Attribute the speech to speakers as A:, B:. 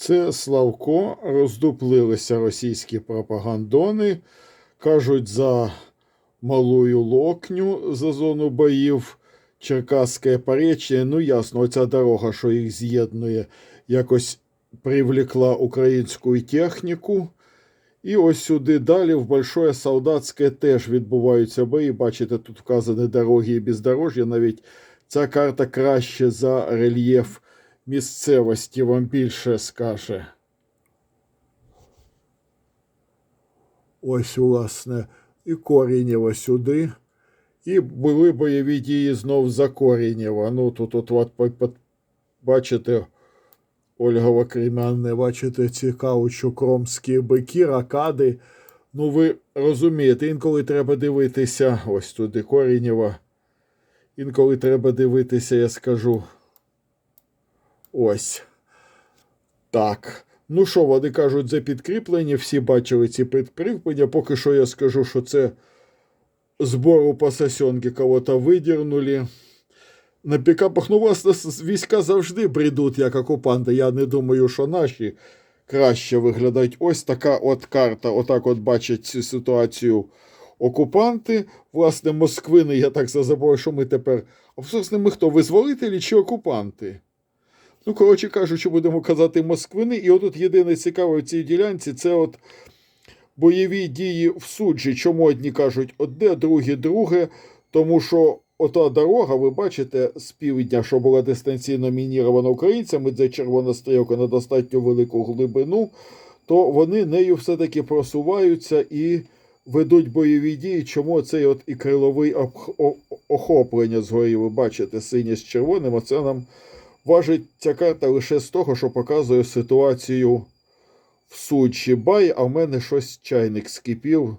A: Це Славко, роздуплилися російські пропагандони, кажуть за малую локню за зону боїв, Черкаське поречення. Ну, ясно, оця дорога, що їх з'єднує, якось привлекла українську техніку. І ось сюди далі, в Большое Солдатське, теж відбуваються бої. Бачите, тут вказані дороги і бездорожжя. Навіть ця карта краще за рельєф місцевості вам більше скаже. Ось, власне, і Корінєво сюди. І були бойові дії знов за Корінєва. Ну, тут от, от, по- бачите, Ольгова Кремянне, бачите, ці каучо-кромські бики, ракади. Ну, ви розумієте, інколи треба дивитися, ось туди Корінєва. Інколи треба дивитися, я скажу. Ось. Так. Ну що, вони кажуть, за підкріплення, всі бачили ці підкріплення. Поки що я скажу, що це збору по сосенки кого-то видірнули. На пікапах, ну, власне, війська завжди бредуть як окупанти. Я не думаю, що наші краще виглядають. Ось така от карта. Отак от бачать цю ситуацію окупанти. Власне, москвини, я так забув, що ми тепер. А власне, ми хто? Визволителі чи окупанти? Ну, коротше кажучи, будемо казати москвини. І отут єдине цікаве в цій ділянці це от бойові дії в суджі. Чому одні кажуть одне, другі друге. Тому що ота дорога, ви бачите, з півдня, що була дистанційно мінірована українцями, де червона стрілка на достатньо велику глибину, то вони нею все-таки просуваються і ведуть бойові дії. Чому цей от і криловий охоплення згорі, ви бачите, синє з червоним, а це нам важить ця карта лише з того, що показує ситуацію в Сучі Бай, а в мене щось чайник скипів.